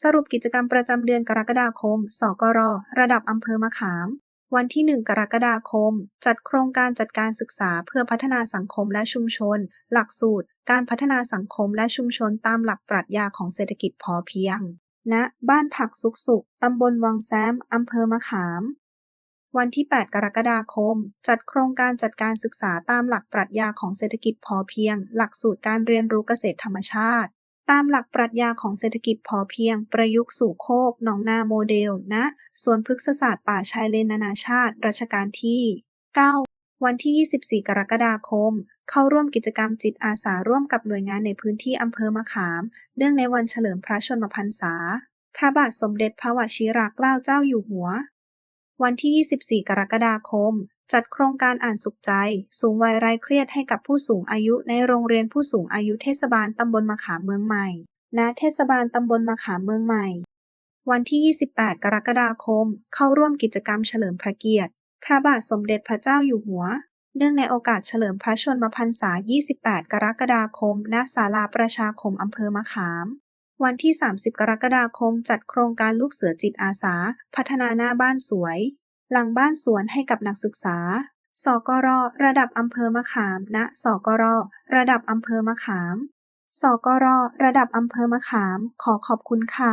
สรุปกิจกรรมประจำเดือนกรกฎาคม สกร ระดับอำเภอมะขาม วันที่ 1 กรกฎาคม จัดโครงการจัดการศึกษาเพื่อพัฒนาสังคมและชุมชน หลักสูตร การพัฒนาสังคมและชุมชนตามหลักปรัชญาของเศรษฐกิจพอเพียง ณ บ้านผักสุกสุข ตำบลวังแซม อำเภอมะขาม วันที่ 8 กรกฎาคม จัดโครงการจัดการศึกษาตามหลักปรัชญาของเศรษฐกิจพอเพียง หลักสูตรการเรียนรู้เกษตรธรรมชาติ ตามหลักปรัชญาของเศรษฐกิจพอเพียง ประยุกต์สู่โคกหนองนาโมเดลณสวนพฤกษศาสตร์ป่าชายเลนนานาชาติรัชกาลที่ 9 วันที่ 24 กรกฎาคม เข้าร่วมกิจกรรมจิตอาสาร่วมกับหน่วยงานในพื้นที่อำเภอมะขาม เนื่องในวันเฉลิมพระชนมพรรษา พระบาทสมเด็จพระวชิรเกล้าเจ้าอยู่หัว วันที่ 24 กรกฎาคม จัดโครงการอ่านสุขใจ สูงวัยไร้เครียดให้กับผู้สูงอายุในโรงเรียนผู้สูงอายุเทศบาลตำบลมะขามเมืองใหม่ ณ เทศบาลตำบลมะขามเมืองใหม่ วันที่ 28 กรกฎาคม เข้าร่วมกิจกรรมเฉลิมพระเกียรติ พระบาทสมเด็จพระเจ้าอยู่หัว เนื่องในโอกาสเฉลิมพระชนมพรรษา 28 กรกฎาคม ณ ศาลาประชาคมอำเภอมะขาม วันที่ 30 กรกฎาคม จัดโครงการลูกเสือจิตอาสา พัฒนาหน้าบ้านสวย หลังบ้านสวนให้กับนักศึกษา สกร ระดับอำเภอมะขาม ณ สกร ระดับอำเภอมะขาม สกร ระดับอำเภอมะขาม ขอขอบคุณค่ะ